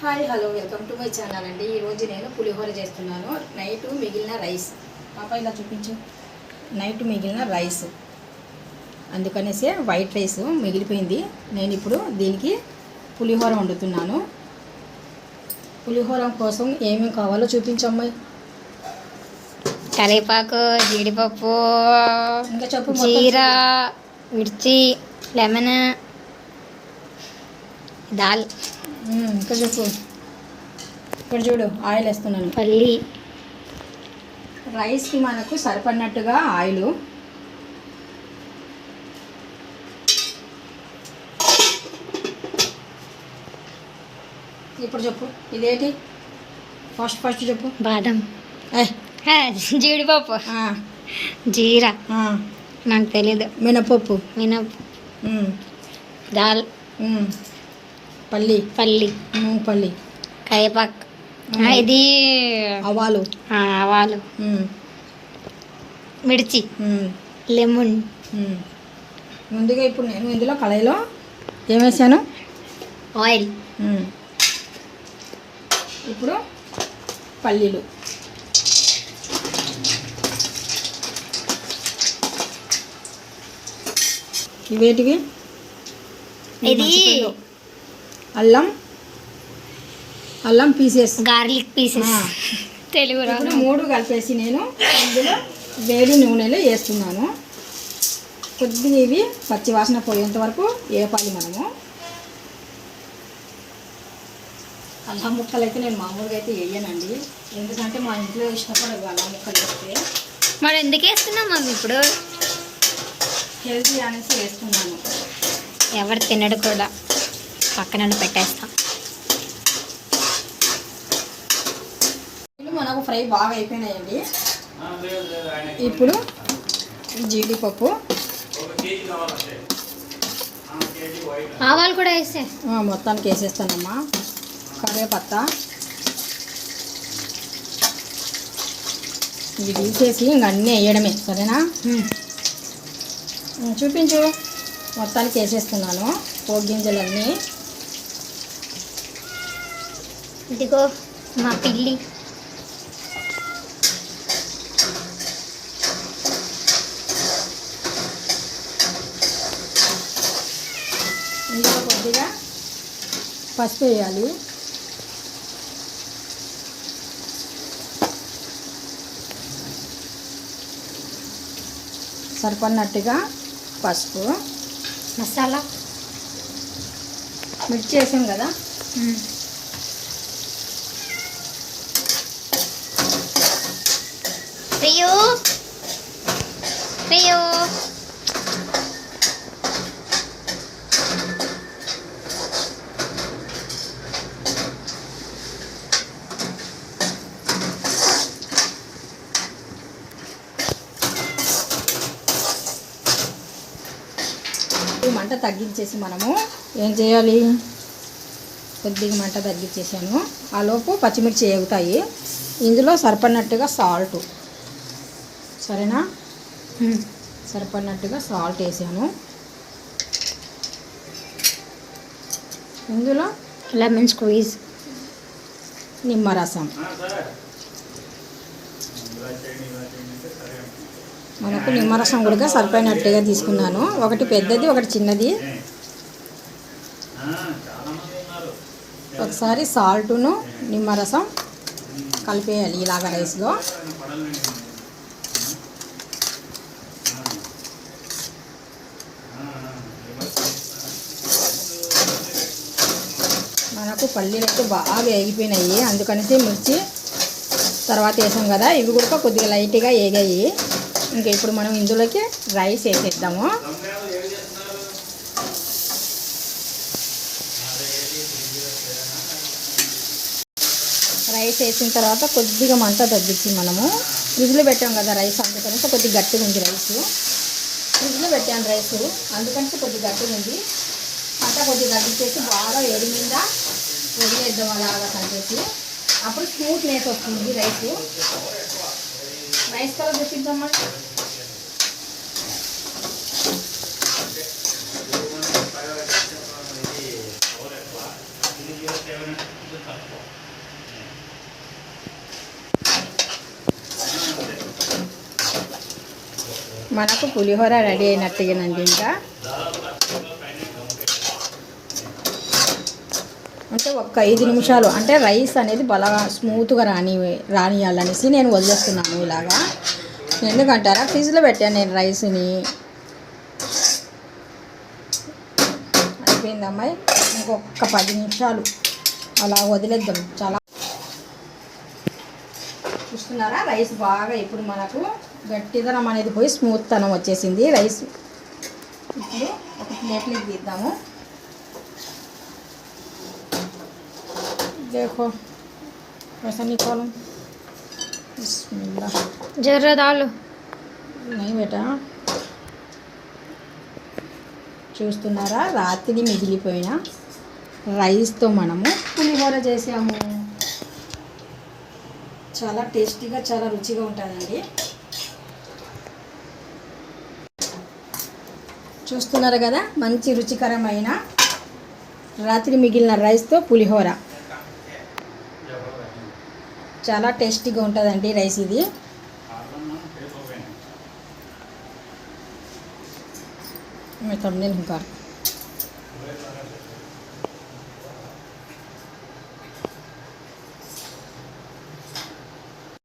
Hi hello welcome to my channel అండి. ఈరోజు నేను పులిహోర చేస్తున్నాను. నైట్ మిగిలిన రైస్. పాప ఇలా చూపించు. నైట్ మిగిలిన రైస్. అందుకనేసే వైట్ రైస్ మిగిలిపోయింది. నేను ఇప్పుడు దీనికి పులిహోర వండుతున్నాను. పులిహోర కోసం ఏమేమి కావాలో చూపించమ్మాయి కరివేపాకు జీడిపప్పు ఇంకా చెప్పు జీరా మిర్చి లెమన్ దాల్. ఉమ్, ఇంకా చెప్పు ఇక్కడ చూడు ఆయిల్ వేస్తున్నాను. పల్లి. రైస్కి మనకు సరిపడినట్టుగా ఆయిల్. ఇప్పుడు చెప్పు ఇదేంటి? ఫస్ట్ ఫస్ట్ చెప్పు. బాదం. జీడిపప్పు. జీరా. నాకు తెలీదు. మినపప్పు. మినప్ ఉమ్, దాల్. పల్లి. పల్లి. పల్లి. కరివేపాకు. ఇది ఆవాలు. ఆ, ఆవాలు. మిర్చి. లెమన్. ముందుగా ఇప్పుడు నేను ఇందులో కళాయిలో ఏం వేసాను? ఆయిల్. ఇప్పుడు పల్లీలు. ఇవేటివి ఇది. అల్లం. అల్లం పీసెస్ గార్లిక్ పీసెస్. తెలుగు మూడు కలిపేసి నేను ఇందులో వేడి నూనెలో వేస్తున్నాను. కొద్దిగా ఇవి పచ్చి వాసన పోయేంత వరకు వేపాలి మనము. అల్లం ముక్కలు అయితే నేను మామూలుగా అయితే వేయనండి. ఎందుకంటే మా ఇంట్లో ఇష్టపడదు అల్లం ముక్కలు వేస్తే. మరి ఎందుకు వేస్తున్నాం మమ్మీ ఇప్పుడు? హెల్తీ అనేసి వేస్తున్నాను. ఎవరు తినడు కూడా. పక్కన పెట్టేస్తాం. మనకు ఫ్రై బాగా అయిపోయినాయండి. ఇప్పుడు జీడిపప్పు. ఆవాలు కూడా వేస్తే ఆ, మొత్తానికి వేసేస్తానమ్మా. కరివేపత్త ఇవి తీసేసి ఇంక అన్నీ వేయడమే సరేనా? చూపించు. మొత్తానికి వేసేస్తున్నాను. పోగు గింజలన్నీ. ఇదిగో మా పిల్లి. ఇందులో కొద్దిగా పసుపు వేయాలి. సరిపడినట్టుగా పసుపు. మసాలా. మిర్చి వేసాం కదా? Rio. Rio. మంట తగ్గించేసి మనము ఏం చేయాలి కొద్దిగా మంట తగ్గించేసాను ఆలోపు పచ్చిమిర్చి ఎగుతాయి ఇందులో సరిపడినట్టుగా సాల్ట్ సరేనా? సరిపడినట్టుగా సాల్ట్ వేసాను. ఇందులో లెమన్ స్క్వీజ్. నిమ్మరసం. మనకు నిమ్మరసం కూడా సరిపోయినట్టుగా తీసుకున్నాను. ఒకటి పెద్దది ఒకటి చిన్నది. ఒకసారి సాల్టును నిమ్మరసం కలిపేయాలి ఇలాగ రైస్లో మనకు పల్లీలు అయితే బాగా వేగిపోయినాయి అందుకనేసి మిర్చి తర్వాత వేసాం కదా. ఇవి కూడా కొద్దిగా లైట్గా వేగాయి ఇంకా ఇప్పుడు మనం ఇందులోకి రైస్ వేసేద్దాము. రైస్ వేసిన తర్వాత కొద్దిగా మంట తగ్గించి మనము ఫ్రిడ్జ్లో పెట్టాం కదా రైస్ అందుకనేసి కొద్దిగా గట్టిగా ఉంది రైస్. ఫ్రిడ్జ్లో పెట్టాను రైస్ అందుకనేసి కొద్దిగా గట్టిగా ఉంది. మంట కొద్దిగా తగ్గించేసి బాగా వేడి మీద వదిలేద్దాం అలాగా కలిపేసి అప్పుడు స్మూత్ నేస్ వస్తుంది రైస్. Rice colour చూపిద్దామా? మనకు పులిహోర రెడీ అయినట్టుగానండి ఇంకా. అంటే ఒక్క ఐదు నిమిషాలు. అంటే రైస్ అనేది బాగా స్మూత్గా రాని రానియాలనేసి నేను వదిలేస్తున్నాను ఇలాగా. ఎందుకంటారా? ఫ్రిడ్జ్లో పెట్టాను నేను రైస్ని. అయిపోయింది అమ్మాయి. ఇంకొక పది నిమిషాలు. అలా వదిలేద్దాం. చాలా చూస్తున్నారా? రైస్ బాగా ఇప్పుడు మనకు గట్టిదనం అనేది పోయి స్మూత్ తనం వచ్చేసింది. రైస్ ఇప్పుడు ఒక ప్లేట్లోకి తీద్దాము. देखो कैसा निकालूं बिस्मिल्लाह జర్ర దాలు नहीं बेटा చూస్తున్నారా రాత్రి మిగిలిపోయిన రైస్తో మనము పులిహోర చేసాము చాలా టేస్టీగా చాలా రుచిగా ఉంటుందండి చూస్తున్నారు కదా మంచి రుచికరమైన రాత్రి మిగిలిన రైస్తో పులిహోర చాలా టేస్టీగా ఉంటుందండి రైస్ ఇది. తమిళ